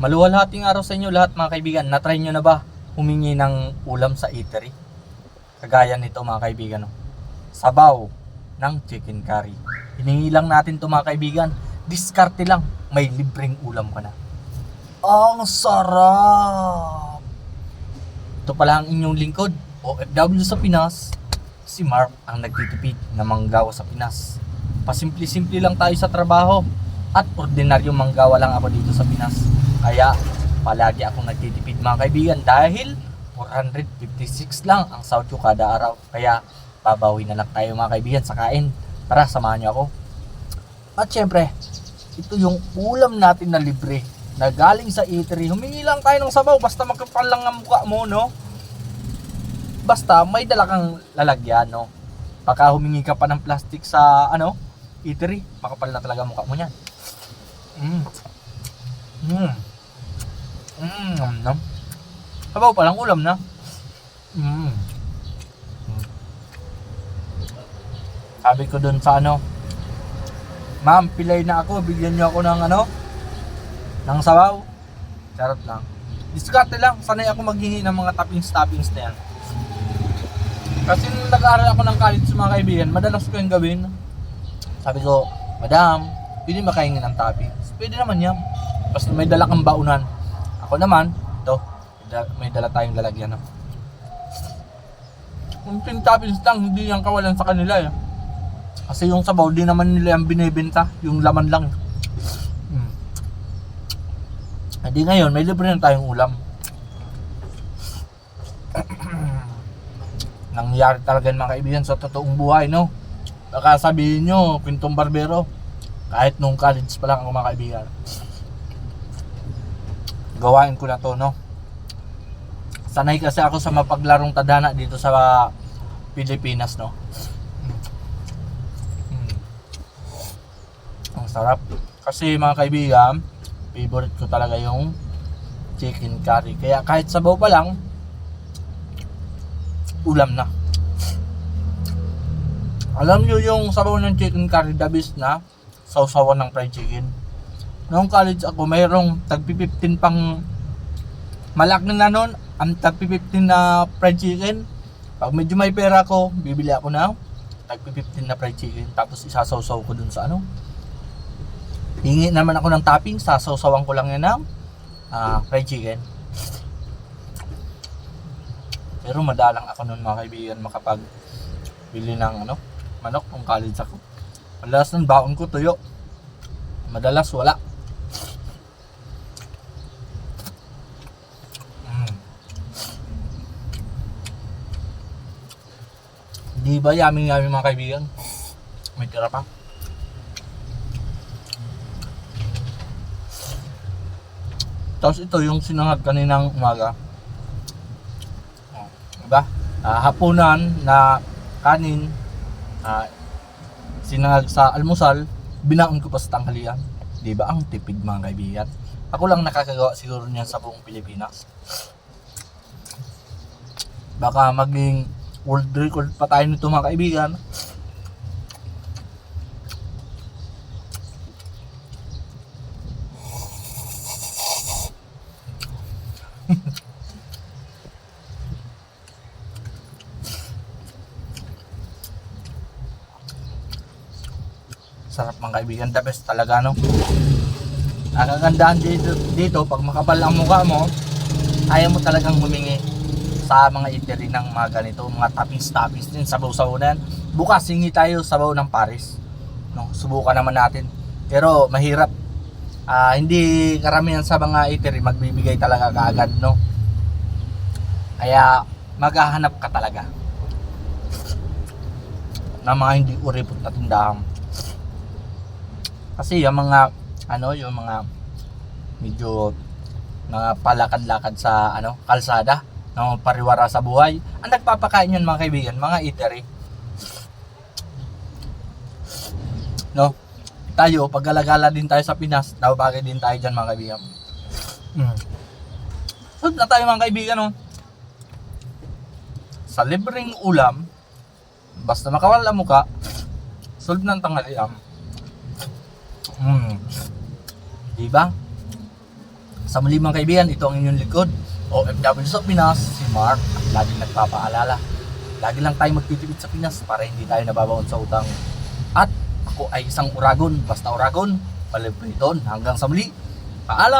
Maluwalhating araw sa inyo lahat mga kaibigan. Na-try nyo na ba humingi ng ulam sa eatery? Kagaya nito mga kaibigan. No? Sabaw ng chicken curry. Hiningi lang natin to mga kaibigan. Diskarte lang. May libreng ulam ka na. Ang sarap! Ito pala ang inyong lingkod. OFW sa Pinas. Si Mark ang nagtitipid na manggawa sa Pinas. Pasimple-simple lang tayo sa trabaho. At ordinaryong manggawa lang ako dito sa Pinas. Kaya palagi akong nagtitipid mga kaibigan dahil 456 lang ang sahod ko kada araw. Kaya babawi na lang tayo mga kaibigan sa kain. Tara, samahan niyo ako. At syempre, ito yung ulam natin na libre na galing sa eatery. Humingi lang tayo ng sabaw basta magkapal lang ang mukha mo, no? Basta may dala kang lalagyan, no? Baka humingi ka pa ng plastic sa, ano, eatery. Makapal na talaga mukha mo niyan. Mm. Mm. Mm. Nom, nom. Sabaw pa lang ulam na. Mm. Sabi ko dun sa ano, Ma'am, pilay na ako, bigyan niyo ako ng ano, ng sabaw. Charot lang. Diskarte lang, sanay ako maghingi ng mga toppings-toppings na yan. Kasi nung nag-aaral ako ng college sa mga kaibigan, madalas ko yung gawin. Sabi ko, Madam, pwede makahingi ng toppings? Pwede naman yan. Basta may dala kang baunan. Ako naman, ito, may dala- tayong lalagyan. No? Kung yung toppings lang, hindi yan kawalan sa kanila eh. Kasi yung sabaw, di naman nila yung binibenta. Yung laman lang. Mm. Hindi ngayon, may libre na tayong ulam. Nangyari talaga yun, mga kaibigan sa totoong buhay, no? Baka sabihin nyo, pintong barbero. Kahit nung college pa lang ako mga kaibigan. Gawain ko na to, no? Sanay kasi ako sa mapaglarong tadhana dito sa Pilipinas, no? Mm. Ang sarap. Kasi mga kaibigan, favorite ko talaga yung chicken curry. Kaya kahit sabaw pa lang, ulam na. Alam nyo yung sabaw ng chicken curry, the best na sausawan ng fried chicken. Noong college ako, mayroong tagpi 15 pang malaki na noon, ang tagpi 15 na fried chicken. Pag medyo may pera ko, bibili ako na tagpi 15 na fried chicken. Tapos isasawsaw ko dun sa ano. Hingi naman ako ng topping, sasawsawan ko lang yan ng ah, fried chicken. Pero madalang ako noon mga kaibigan makapag bili ng ano, manok kung college ako. Madalas ng baon ko tuyo. Madalas wala. Mm. Di ba yaming yaming mga kaibigan? May tira pa. Tapos ito yung sinangag kaninang umaga. Oh, diba? Ah, hapunan na kanin, ah, sinangag sa almusal, binaon ko pa sa tanghalian. Di ba? Ang tipid mga kaibigan. Ako lang nakakagawa siguro niyan sa buong Pilipinas. Baka maging world record pa tayo nito mga kaibigan. Sarap mga kaibigan, the best talaga no. Ang kagandahan dito, dito pag makapal ang mukha mo, ayaw mo talagang humingi sa mga eatery ng mga ganito, mga toppings-toppings din, sabaw-sabaw na yan. Bukas, hingi tayo sabaw ng Paris. No, subukan naman natin. Pero mahirap. Ah, hindi karamihan sa mga eatery magbibigay talaga kaagad, no? Kaya maghahanap ka talaga ng mga hindi uripot na tindahan. Kasi yung mga ano, yung mga medyo mga palakad-lakad sa ano, kalsada, no, pariwara sa buhay. Ang nagpapakain yan mga kaibigan, mga eatery. No? Tayo, paggalagala din tayo sa Pinas, nababagay din tayo dyan mga kaibigan. Mm. Sunod na tayo mga kaibigan, no? Sa libreng ulam, basta makawala mo ka, solve ng tanghalian. Mm. Diba? Sa muli mga kaibigan, ito ang inyong likod. OFW sa Pinas, si Mark. At laging nagpapaalala. Lagi lang tayo magtitipid sa Pinas para hindi tayo nababaon sa utang. At ako ay isang uragon. Basta uragon, palibriton. Hanggang sa muli. Paalam!